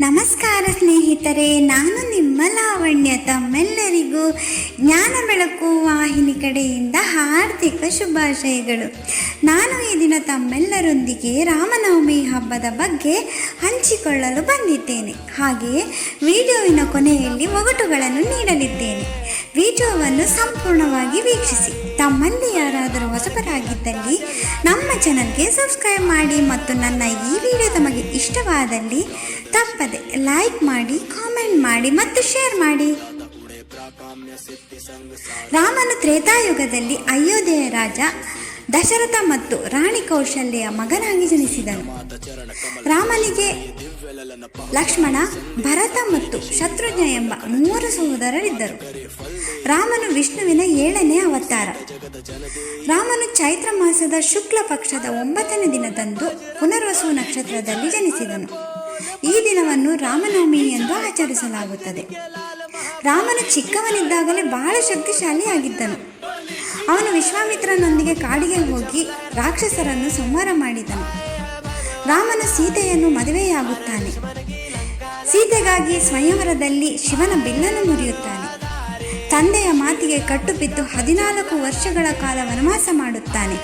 ನಮಸ್ಕಾರ ಸ್ನೇಹಿತರೆ, ನಾನು ನಿಮ್ಮ ಲಾವಣ್ಯ. ತಮ್ಮೆಲ್ಲರಿಗೂ ಜ್ಞಾನ ಬೆಳಕು ವಾಹಿನಿ ಕಡೆಯಿಂದ ಹಾರ್ದಿಕ ಶುಭಾಶಯಗಳು. ನಾನು ಈ ದಿನ ತಮ್ಮೆಲ್ಲರೊಂದಿಗೆ ರಾಮನವಮಿ ಹಬ್ಬದ ಬಗ್ಗೆ ಹಂಚಿಕೊಳ್ಳಲು ಬಂದಿದ್ದೇನೆ. ಹಾಗೆಯೇ ವಿಡಿಯೋವಿನ ಕೊನೆಯಲ್ಲಿ ಒಗಟುಗಳನ್ನು ನೀಡಲಿದ್ದೇನೆ. ವಿಡಿಯೋವನ್ನು ಸಂಪೂರ್ಣವಾಗಿ ವೀಕ್ಷಿಸಿ. ತಮ್ಮಲ್ಲಿ ಯಾರಾದರೂ ಹೊಸಬರಾಗಿದ್ದಲ್ಲಿ ನಮ್ಮ ಚಾನಲ್ಗೆ ಸಬ್ಸ್ಕ್ರೈಬ್ ಮಾಡಿ ಮತ್ತು ನನ್ನ ಈ ವಿಡಿಯೋ ತಮಗೆ ಇಷ್ಟವಾದಲ್ಲಿ ತಪ್ಪದೆ ಲೈಕ್ ಮಾಡಿ, ಕಾಮೆಂಟ್ ಮಾಡಿ ಮತ್ತು ಶೇರ್ ಮಾಡಿ. ರಾಮನು ತ್ರೇತಾಯುಗದಲ್ಲಿ ಅಯೋಧ್ಯೆಯ ರಾಜ ದಶರಥ ಮತ್ತು ರಾಣಿ ಕೌಶಲ್ಯ ಮಗನಾಗಿ ಜನಿಸಿದನು. ರಾಮನಿಗೆ ಲಕ್ಷ್ಮಣ, ಭರತ ಮತ್ತು ಶತ್ರುಘ್ನ ಎಂಬ ಮೂವರು ಸಹೋದರರಿದ್ದರು. ರಾಮನು ವಿಷ್ಣುವಿನ ಏಳನೇ ಅವತಾರ. ರಾಮನು ಚೈತ್ರ ಮಾಸದ ಶುಕ್ಲ ಪಕ್ಷದ ಒಂಬತ್ತನೇ ದಿನದಂದು ಪುನರ್ವಸು ನಕ್ಷತ್ರದಲ್ಲಿ ಜನಿಸಿದನು. ಈ ದಿನವನ್ನು ರಾಮನವಮಿ ಎಂದು ಆಚರಿಸಲಾಗುತ್ತದೆ. ರಾಮನು ಚಿಕ್ಕವನಿದ್ದಾಗಲೇ ಬಹಳ ಶಕ್ತಿಶಾಲಿಯಾಗಿದ್ದನು. ಅವನು ವಿಶ್ವಾಮಿತ್ರನೊಂದಿಗೆ ಕಾಡಿಗೆ ಹೋಗಿ ರಾಕ್ಷಸರನ್ನು ಸಂಹಾರ ಮಾಡಿದನು. ರಾಮನು ಸೀತೆಯನ್ನು ಮದುವೆಯಾಗುತ್ತಾನೆ. ಸೀತೆಗಾಗಿ ಸ್ವಯಂವರದಲ್ಲಿ ಶಿವನ ಬಿಲ್ಲನ್ನು ಮುರಿಯುತ್ತಾನೆ. ತಂದೆಯ ಮಾತಿಗೆ ಕಟ್ಟು ಬಿದ್ದು ಹದಿನಾಲ್ಕು ವರ್ಷಗಳ ಕಾಲ ವನವಾಸ ಮಾಡುತ್ತಾನೆ.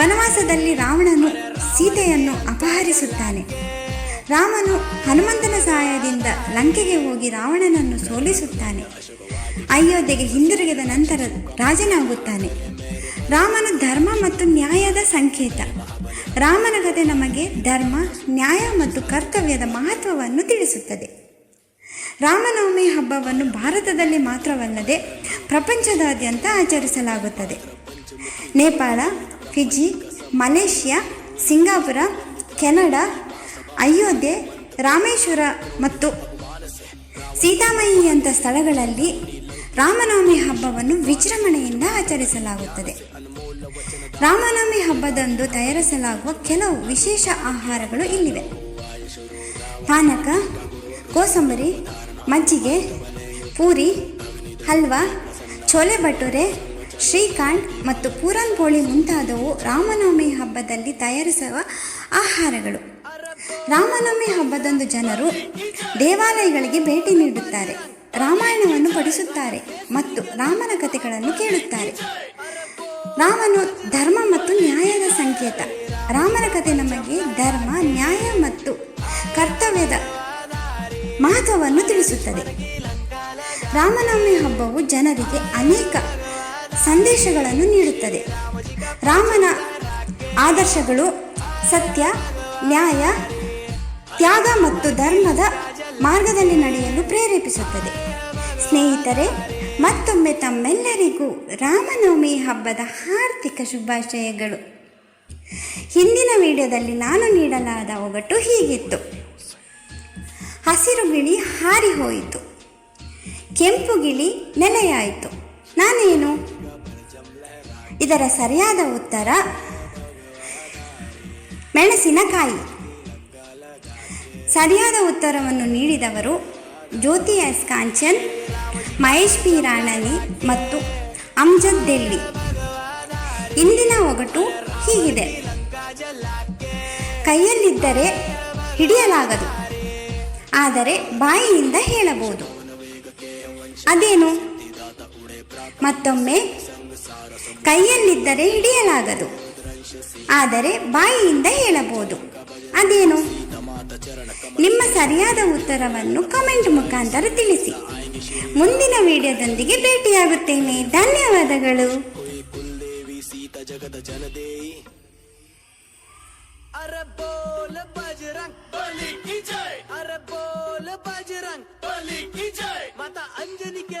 ವನವಾಸದಲ್ಲಿ ರಾವಣನು ಸೀತೆಯನ್ನು ಅಪಹರಿಸುತ್ತಾನೆ. ರಾಮನು ಹನುಮಂತನ ಸಹಾಯದಿಂದ ಲಂಕೆಗೆ ಹೋಗಿ ರಾವಣನನ್ನು ಸೋಲಿಸುತ್ತಾನೆ. ಅಯೋಧ್ಯೆಗೆ ಹಿಂದಿರುಗಿದ ನಂತರ ರಾಜನಾಗುತ್ತಾನೆ. ರಾಮನು ಧರ್ಮ ಮತ್ತು ನ್ಯಾಯದ ಸಂಕೇತ. ರಾಮನ ಕಥೆ ನಮಗೆ ಧರ್ಮ, ನ್ಯಾಯ ಮತ್ತು ಕರ್ತವ್ಯದ ಮಹತ್ವವನ್ನು ತಿಳಿಸುತ್ತದೆ. ರಾಮನವಮಿ ಹಬ್ಬವನ್ನು ಭಾರತದಲ್ಲಿ ಮಾತ್ರವಲ್ಲದೆ ಪ್ರಪಂಚದಾದ್ಯಂತ ಆಚರಿಸಲಾಗುತ್ತದೆ. Nepal, Fiji, Malaysia, Singapore, Canada Ayodhya, Rameshwara ಮತ್ತು ಸೀತಾಮಯಿಯಂಥ ಸ್ಥಳಗಳಲ್ಲಿ ರಾಮನವಮಿ ಹಬ್ಬವನ್ನು ವಿಜೃಂಭಣೆಯಿಂದ ಆಚರಿಸಲಾಗುತ್ತದೆ. ರಾಮನವಮಿ ಹಬ್ಬದಂದು ತಯಾರಿಸಲಾಗುವ ಕೆಲವು ವಿಶೇಷ ಆಹಾರಗಳು ಇಲ್ಲಿವೆ. ಪಾನಕ, ಕೋಸಂಬರಿ, ಮಜ್ಜಿಗೆ, ಪೂರಿ, ಹಲ್ವಾ ಚೋಲೆ ಭಟೂರೆ ಶ್ರೀಕಾಂಡ್ ಮತ್ತು ಪೂರನ್ ಪೋಳಿ ಮುಂತಾದವು ರಾಮನವಮಿ ಹಬ್ಬದಲ್ಲಿ ತಯಾರಿಸುವ ಆಹಾರಗಳು. ರಾಮನವಮಿ ಹಬ್ಬದಂದು ಜನರು ದೇವಾಲಯಗಳಿಗೆ ಭೇಟಿ ನೀಡುತ್ತಾರೆ. ರಾಮಾಯಣವನ್ನು ಪಠಿಸುತ್ತಾರೆ ಮತ್ತು ರಾಮನ ಕಥೆಗಳನ್ನು ಕೇಳುತ್ತಾರೆ. ರಾಮನು ಧರ್ಮ ಮತ್ತು ನ್ಯಾಯದ ಸಂಕೇತ. ರಾಮನ ಕಥೆ ನಮಗೆ ಧರ್ಮ, ನ್ಯಾಯ ಮತ್ತು ಕರ್ತವ್ಯದ ಮಹತ್ವವನ್ನು ತಿಳಿಸುತ್ತದೆ. ರಾಮನವಮಿ ಹಬ್ಬವು ಜನರಿಗೆ ಅನೇಕ ಸಂದೇಶಗಳನ್ನು ನೀಡುತ್ತದೆ. ರಾಮನ ಆದರ್ಶಗಳು ಸತ್ಯ, ನ್ಯಾಯ ತ್ಯಾಗ ಮತ್ತು ಧರ್ಮದ ಮಾರ್ಗದಲ್ಲಿ ನಡೆಯಲು ಪ್ರೇರೇಪಿಸುತ್ತದೆ. ಸ್ನೇಹಿತರೆ, ಮತ್ತೊಮ್ಮೆ ತಮ್ಮೆಲ್ಲರಿಗೂ ರಾಮನವಮಿ ಹಬ್ಬದ ಹಾರ್ದಿಕ ಶುಭಾಶಯಗಳು. ಹಿಂದಿನ ವಿಡಿಯೋದಲ್ಲಿ ನಾನು ನೀಡಲಾದ ಒಗಟು ಹೀಗಿತ್ತು. ಹಸಿರು ಗಿಳಿ ಹಾರಿ ಹೋಯಿತು. ಕೆಂಪು ಗಿಳಿ ನೆಲೆಯಾಯಿತು. ನಾನೇನು? ಇದರ ಸರಿಯಾದ ಉತ್ತರ ಮೆಣಸಿನಕಾಯಿ. ಸರಿಯಾದ ಉತ್ತರವನ್ನು ನೀಡಿದವರು ಜ್ಯೋತಿ ಎಸ್ ಕಾಂಚನ್, ಮಹೇಶ್ ಪಿ ರಾಣನಿ ಮತ್ತು ಅಮ್ಜದ್ ದೆಲ್ಲಿ. ಇಂದಿನ ಒಗಟು ಹೀಗಿದೆ. ಕೈಯಲ್ಲಿದ್ದರೆ ಹಿಡಿಯಲಾಗದು, ಆದರೆ ಬಾಯಿಯಿಂದ ಹೇಳಬಹುದು. ಅದೇನು? ಮತ್ತೊಮ್ಮೆ, ಕೈಯಲ್ಲಿದ್ದರೆ ಹಿಡಿಯಲಾಗದು, ಆದರೆ ಬಾಯಿಯಿಂದ ಹೇಳಬಹುದು. ಅದೇನು? ನಿಮ್ಮ ಸರಿಯಾದ ಉತ್ತರವನ್ನು ಕಮೆಂಟ್ ಮುಖಾಂತರ ತಿಳಿಸಿ ಮುಂದಿನ ವಿಡಿಯೋದೊಂದಿಗೆ ಭೇಟಿಯಾಗುತ್ತೇನೆ ಧನ್ಯವಾದಗಳು अरे बोल बजरंग बली की जय अरे बोल बजरंग बली की जय माता अंजनी के लाल महाबली की